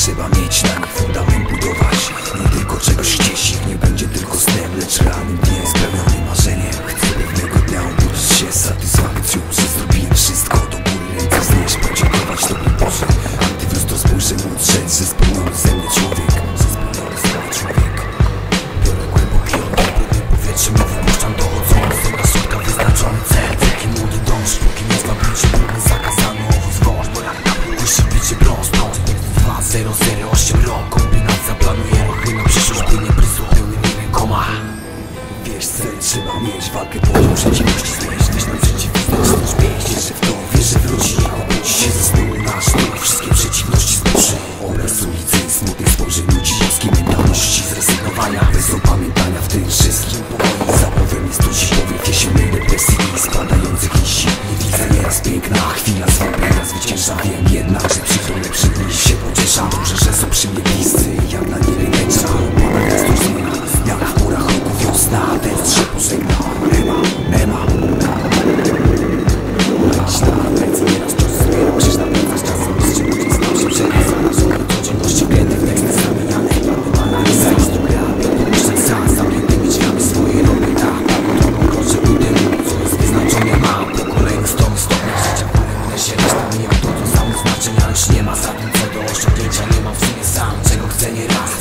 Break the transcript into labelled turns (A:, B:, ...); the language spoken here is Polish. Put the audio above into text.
A: Trzeba mieć na nich fundament budować Nie tylko czegoś chcieć ich nie będzie tylko snem Lecz realnym dniem spełniony marzeniem Chcę pewnego dnia obudzić się satysfakcją Że zrobiłem wszystko do góry. Ręce wznieść Podziękować Tobie Boże. A Ty w lustro spojrzę mój że spełniony ze mnie człowiek 008 rok. Kombinacja planuje ruchy na przyszłość, by nie prysło pełnymi rękoma Wiesz cel, trzeba mieć walkę dłonią przeciwności. Znajesz też na przeciwność, znasz pięknie, że w to wierzę wróci Obudzi się ze snu. Nasz dół, wszystkie przeciwności znosi Obraz ulicy, smutnych spojrzeń ludzi, ludzkiej mentalności Zrezygnowania, bez opamiętania w tym wszystkim Powoli. Zapowem jest ludzi, powiew jesiennej depresji i spadających liści. Nie widzę nieraz piękna chwila, zwątpienia zwycięża, wiem jednak turn it.